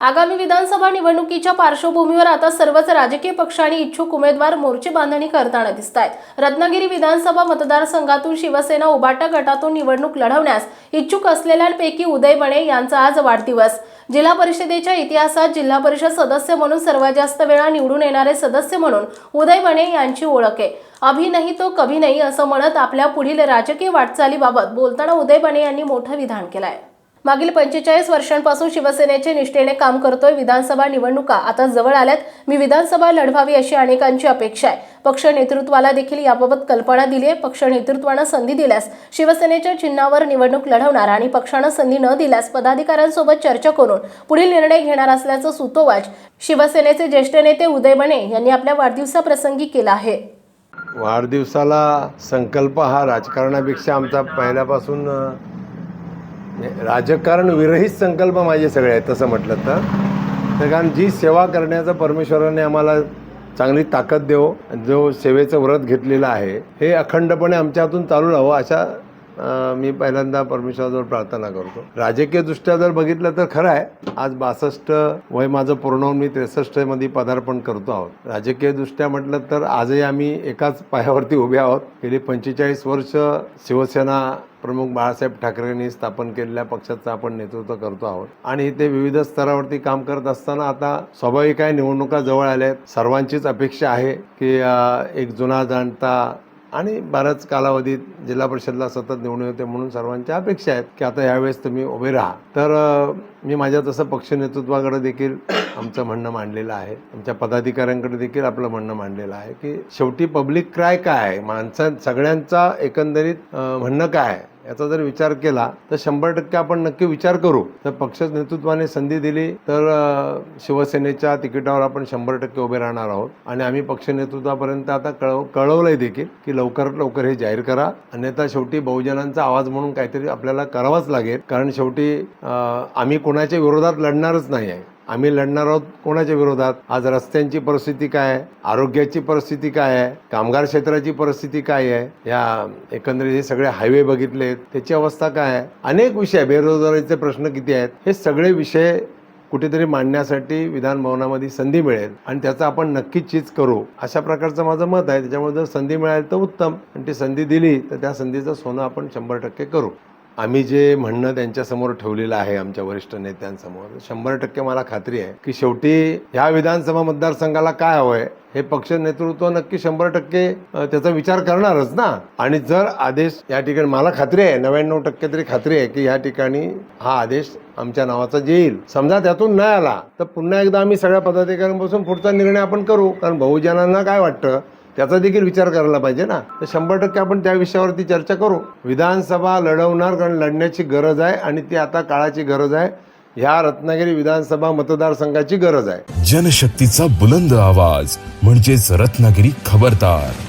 आगामी विधानसभा निवडणुकीच्या पार्श्वभूमीवर आता सर्वच राजकीय पक्ष आणि इच्छुक उमेदवार मोर्चे बांधणी करताना दिसत आहेत रत्नागिरी विधानसभा मतदारसंघातून शिवसेना उबाटा गटातून निवडणूक लढवण्यास इच्छुक असलेल्यांपैकी उदय बणे यांचा आज वाढदिवस. जिल्हा परिषदेच्या इतिहासात जिल्हा परिषद सदस्य म्हणून सर्वात जास्त वेळा निवडून येणारे सदस्य म्हणून उदय बणे यांची ओळख आहे. अभि नाही तो कभी नाही असं म्हणत आपल्या पुढील राजकीय वाटचालीबाबत बोलताना उदय बणे यांनी मोठं विधान केलं आहे मागील पंचेचाळीस वर्षांपासून शिवसेनेचे निष्ठेने काम करतोय विधानसभा निवडणुका. आता जवळ आल्यात मी विधानसभा लढवावी अशी अनेकांची अपेक्षा आहे. पक्ष नेतृत्वाला देखील याबाबत कल्पना दिली आहे. पक्ष नेतृत्वानं संधी दिल्यास शिवसेनेच्या चिन्हावर निवडणूक लढवणार आणि पक्षानं संधी न दिल्यास पदाधिकाऱ्यांसोबत चर्चा करून पुढील निर्णय घेणार असल्याचं सुतोवाच शिवसेनेचे ज्येष्ठ नेते उदय बने यांनी आपल्या वाढदिवसाप्रसंगी केला आहे. वाढदिवसाला संकल्प हा राजकारणापेक्षा आमचा पहिल्यापासून राजकारण विरहित संकल्प माझे सगळे आहेत तसं म्हटलं तर. तर कारण जी सेवा करण्याचा परमेश्वराने आम्हाला चांगली ताकद देव जो सेवेचं व्रत घेतलेलं आहे हे अखंडपणे आमच्या हातून चालू राहावं अशा मी पहिल्यांदा परमेश्वराजवळ प्रार्थना करतो. राजकीयदृष्ट्या जर बघितलं तर खरं आहे आज बासष्ट वय माझं पूर्ण होऊन मी त्रेसष्टमध्ये पदार्पण करतो आहोत. राजकीयदृष्ट्या म्हटलं तर आजही आम्ही एकाच पायावरती उभे आहोत. गेली पंचेचाळीस वर्ष शिवसेना प्रमुख बाळासाहेब ठाकरेंनी स्थापन केलेल्या पक्षाचं आपण नेतृत्व करतो आहोत. आणि इथे विविध स्तरावरती काम करत असताना आता स्वाभाविक आहे निवडणुका जवळ आल्या आहेत सर्वांचीच अपेक्षा आहे की एक जुना जाणता आणि बऱ्याच कालावधीत जिल्हा परिषदला सतत निवडून येते म्हणून सर्वांच्या अपेक्षा आहेत की आता यावेळेस तुम्ही उभे राहा. तर मी माझ्या तसं पक्ष नेतृत्वाकडे देखील आमचं म्हणणं मांडलेलं आहे. आमच्या पदाधिकाऱ्यांकडे देखील आपलं म्हणणं मांडलेलं आहे की शेवटी पब्लिक क्राय काय आहे? माणसां सगळ्यांचा एकंदरीत म्हणणं काय आहे? याचा जर विचार केला तर शंभर टक्के आपण नक्की विचार करू. तर पक्ष नेतृत्वाने संधी दिली तर शिवसेनेच्या तिकिटावर आपण शंभर टक्के उभे राहणार आहोत. आणि आम्ही पक्ष नेतृत्वापर्यंत आता कळव कळवलंय देखील की लवकरात लवकर हे जाहीर करा. अन्यथा शेवटी बहुजनांचा आवाज म्हणून काहीतरी आपल्याला करावाच लागेल. कारण शेवटी आम्ही कोणाच्या विरोधात लढणारच नाही आहे आम्ही लढणार आहोत कोणाच्या विरोधात? आज रस्त्यांची परिस्थिती काय आहे? आरोग्याची परिस्थिती काय आहे? कामगार क्षेत्राची परिस्थिती काय आहे? या एकंदरीत हे सगळे हायवे बघितलेत. त्याची अवस्था काय आहे? अनेक विषय बेरोजगारीचे प्रश्न किती आहेत? हे सगळे विषय कुठेतरी मांडण्यासाठी विधान भवनामध्ये संधी मिळेल आणि त्याचं आपण नक्कीच चीज करू. अशा प्रकारचं माझं मत आहे. त्याच्यामुळे जर संधी मिळाली तर उत्तम. आणि ती संधी दिली तर त्या संधीचं सोनं आपण शंभर टक्के करू. आम्ही जे म्हणणं त्यांच्यासमोर ठेवलेलं आहे आमच्या वरिष्ठ नेत्यांसमोर शंभर टक्के मला खात्री आहे की शेवटी ह्या विधानसभा मतदारसंघाला काय हवंय हे पक्ष नेतृत्व नक्की शंभर टक्के त्याचा विचार करणारच ना? आणि जर आदेश या ठिकाणी मला खात्री आहे नव्याण्णव टक्के तरी खात्री आहे की या ठिकाणी हा आदेश आमच्या नावाचा येईल. समजा त्यातून नाही आला तर पुन्हा एकदा आम्ही सगळ्या पदाधिकाऱ्यांपासून पुढचा निर्णय आपण करू. कारण बहुजनांना काय वाटतं त्याचा देखील विचार करायला पाहिजे ना. तर शंभर टक्के आपण त्या विषयावरती चर्चा करू. विधानसभा लढवणार कारण लढण्याची गरज आहे आणि ती आता काळाची गरज आहे. ह्या रत्नागिरी विधानसभा मतदारसंघाची गरज आहे. जनशक्तीचा बुलंद आवाज म्हणजेच रत्नागिरी खबरदार.